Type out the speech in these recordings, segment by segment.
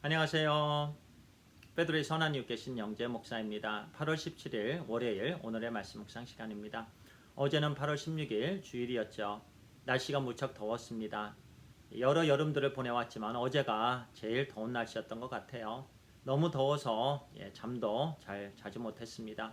안녕하세요. 베드로의 선한 이웃 계신 영재 목사입니다. 8월 17일 월요일 오늘의 말씀 묵상 시간입니다. 어제는 8월 16일 주일이었죠. 날씨가 무척 더웠습니다. 여러 여름들을 보내왔지만 어제가 제일 더운 날씨였던 것 같아요. 너무 더워서 예, 잠도 잘 자지 못했습니다.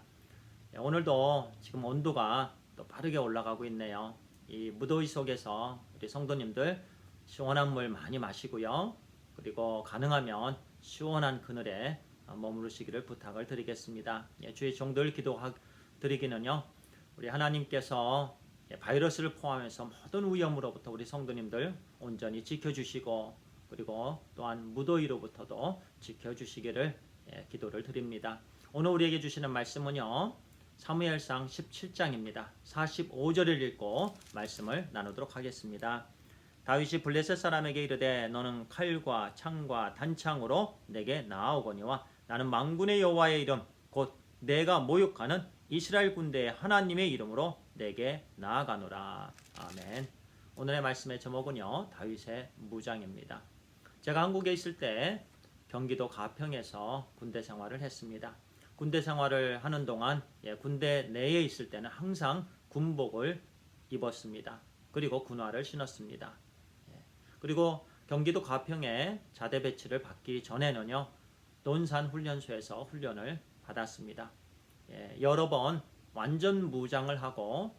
예, 오늘도 지금 온도가 또 빠르게 올라가고 있네요. 이 무더위 속에서 우리 성도님들 시원한 물 많이 마시고요. 그리고 가능하면 시원한 그늘에 머무르시기를 부탁을 드리겠습니다. 예, 주의 종들 기도 드리기는요. 우리 하나님께서 예, 바이러스를 포함해서 모든 위험으로부터 우리 성도님들 온전히 지켜주시고 그리고 또한 무더위로부터도 지켜주시기를 예, 기도를 드립니다. 오늘 우리에게 주시는 말씀은요. 사무엘상 17장입니다. 45절을 읽고 말씀을 나누도록 하겠습니다. 다윗이 블레셋 사람에게 이르되 너는 칼과 창과 단창으로 내게 나아오거니와 나는 망군의 여호와의 이름 곧 내가 모욕하는 이스라엘 군대의 하나님의 이름으로 내게 나아가노라. 아멘. 오늘의 말씀의 제목은요. 다윗의 무장입니다. 제가 한국에 있을 때 경기도 가평에서 군대 생활을 했습니다. 군대 생활을 하는 동안 예, 군대 내에 있을 때는 항상 군복을 입었습니다. 그리고 군화를 신었습니다. 그리고 경기도 가평에 자대 배치를 받기 전에는요 논산 훈련소에서 훈련을 받았습니다. 예, 여러 번 완전 무장을 하고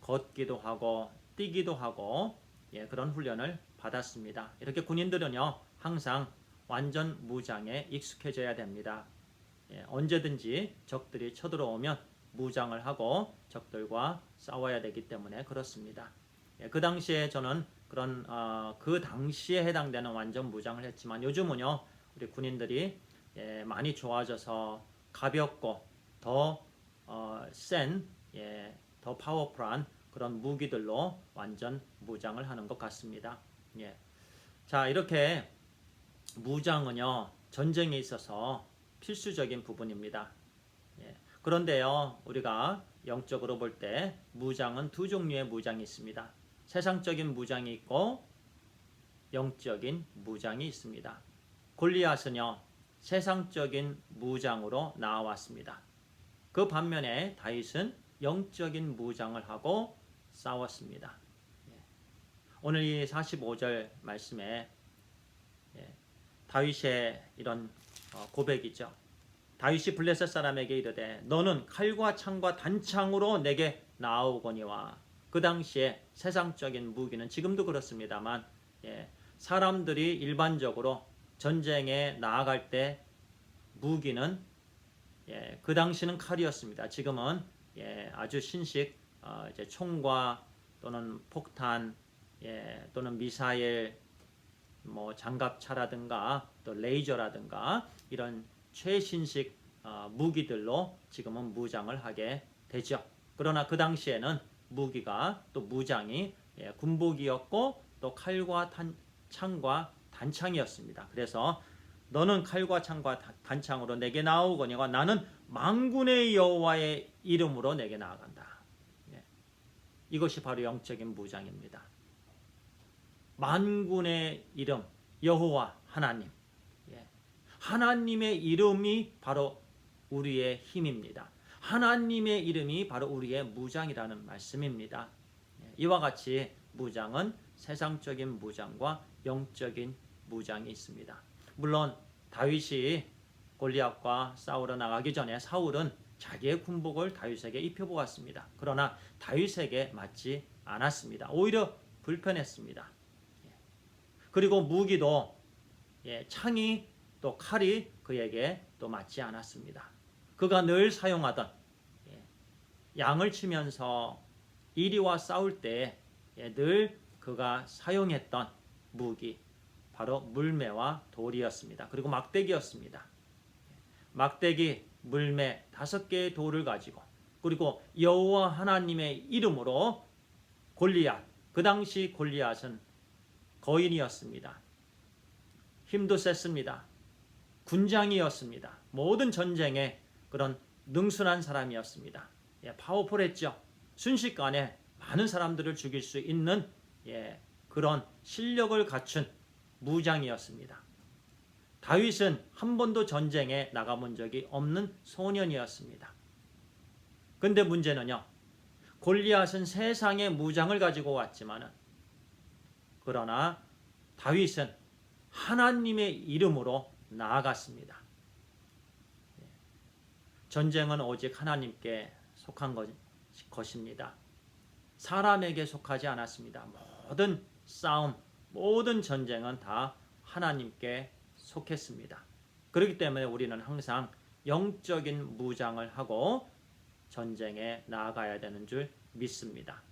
걷기도 하고 뛰기도 하고 예, 그런 훈련을 받았습니다. 이렇게 군인들은요 항상 완전 무장에 익숙해져야 됩니다. 예, 언제든지 적들이 쳐들어오면 무장을 하고 적들과 싸워야 되기 때문에 그렇습니다. 예, 그 당시에 저는 그런 어, 그 당시에 해당되는 완전 무장을 했지만 요즘은요 우리 군인들이 예, 많이 좋아져서 가볍고 더센 어, 예, 더 파워풀한 그런 무기들로 완전 무장을 하는 것 같습니다. 예. 자 이렇게 무장은요 전쟁에 있어서 필수적인 부분입니다. 예. 그런데요 우리가 영적으로 볼 때 무장은 두 종류의 무장이 있습니다. 세상적인 무장이 있고 영적인 무장이 있습니다. 골리앗은요 세상적인 무장으로 나왔습니다. 그 반면에 다윗은 영적인 무장을 하고 싸웠습니다. 예. 오늘 이 45절 말씀에 예, 다윗의 이런 어, 고백이죠. 다윗이 블레셋 사람에게 이르되 너는 칼과 창과 단창으로 내게 나오거니와 그 당시에 세상적인 무기는 지금도 그렇습니다만 예, 사람들이 일반적으로 전쟁에 나아갈 때 무기는 예, 그 당시는 칼이었습니다. 지금은 예, 아주 신식 어, 이제 총과 또는 폭탄 예, 또는 미사일 뭐 장갑차라든가 또 레이저라든가 이런 최신식 어, 무기들로 지금은 무장을 하게 되죠. 그러나 그 당시에는 무기가 또 무장이 예, 군복이었고 또 칼과 탄, 창과 단창이었습니다. 그래서 너는 칼과 창과 단창으로 내게 나오거니와 나는 망군의 여호와의 이름으로 내게 나아간다. 예. 이것이 바로 영적인 무장입니다. 만군의 이름 여호와 하나님. 예. 하나님의 이름이 바로 우리의 힘입니다. 하나님의 이름이 바로 우리의 무장이라는 말씀입니다. 예, 이와 같이 무장은 세상적인 무장과 영적인 무장이 있습니다. 물론 다윗이 골리앗과 싸우러 나가기 전에 사울은 자기의 군복을 다윗에게 입혀보았습니다. 그러나 다윗에게 맞지 않았습니다. 오히려 불편했습니다. 예. 그리고 무기도 예, 창이 또 칼이 그에게 또 맞지 않았습니다. 그가 늘 사용하던 예, 양을 치면서 이리와 싸울 때늘 예, 그가 사용했던 무기 바로 물매와 돌이었습니다. 그리고 막대기였습니다. 예, 막대기, 물매 다섯 개의 돌을 가지고 그리고 여호와 하나님의 이름으로 골리앗 그 당시 골리앗은 거인이었습니다. 힘도 셌습니다. 군장이었습니다. 모든 전쟁에 그런 능순한 사람이었습니다. 예, 파워풀했죠. 순식간에 많은 사람들을 죽일 수 있는 예, 그런 실력을 갖춘 무장이었습니다. 다윗은 한 번도 전쟁에 나가본 적이 없는 소년이었습니다. 근데 문제는요. 골리앗은 세상의 무장을 가지고 왔지만은 그러나 다윗은 하나님의 이름으로 나아갔습니다. 예. 전쟁은 오직 하나님께 속한 것입니다. 사람에게 속하지 않았습니다. 모든 싸움, 모든 전쟁은 다 하나님께 속했습니다. 그렇기 때문에 우리는 항상 영적인 무장을 하고 전쟁에 나아가야 되는 줄 믿습니다.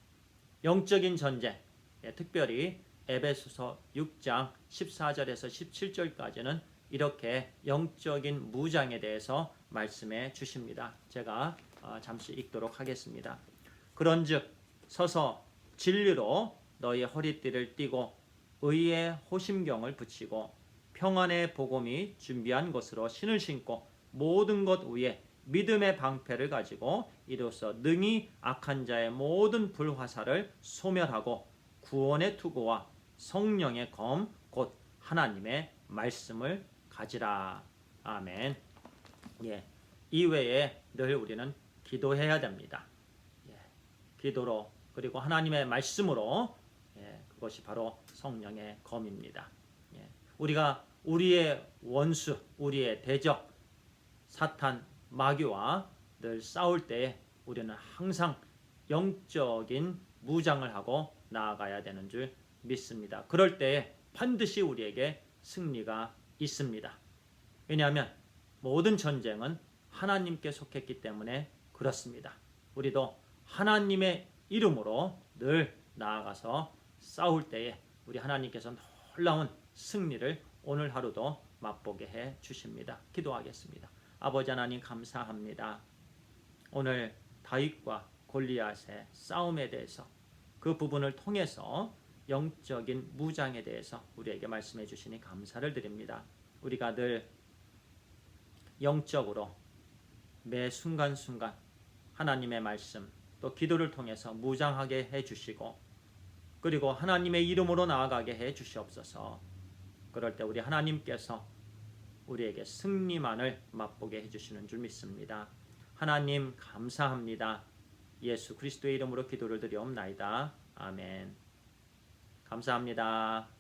영적인 전쟁, 예, 특별히 에베소서 6장 14절에서 17절까지는 이렇게 영적인 무장에 대해서 말씀해 주십니다. 제가 어, 잠시 읽도록 하겠습니다. 그런즉 서서 진리로 너희 허리띠를 띠고 의의 호심경을 붙이고 평안의 복음이 준비한 것으로 신을 신고 모든 것 위에 믿음의 방패를 가지고 이로써 능히 악한 자의 모든 불화살을 소멸하고 구원의 투구와 성령의 검 곧 하나님의 말씀을 가지라. 아멘. 예. 이외에 늘 우리는 기도해야 됩니다. 예. 기도로 그리고 하나님의 말씀으로 예. 그것이 바로 성령의 검입니다. 예. 우리가 우리의 원수, 우리의 대적 사탄 마귀와 늘 싸울 때 우리는 항상 영적인 무장을 하고 나아가야 되는 줄 믿습니다. 그럴 때 반드시 우리에게 승리가 있습니다. 왜냐하면 모든 전쟁은 하나님께 속했기 때문에 그렇습니다. 우리도 하나님의 이름으로 늘 나아가서 싸울 때에 우리 하나님께서 놀라운 승리를 오늘 하루도 맛보게 해 주십니다. 기도하겠습니다. 아버지 하나님 감사합니다. 오늘 다윗과 골리앗의 싸움에 대해서 그 부분을 통해서 영적인 무장에 대해서 우리에게 말씀해 주시니 감사를 드립니다. 우리가 늘 영적으로 매 순간순간 하나님의 말씀 또 기도를 통해서 무장하게 해 주시고 그리고 하나님의 이름으로 나아가게 해 주시옵소서. 그럴 때 우리 하나님께서 우리에게 승리만을 맛보게 해 주시는 줄 믿습니다. 하나님 감사합니다. 예수 그리스도의 이름으로 기도를 드리옵나이다. 아멘. 감사합니다.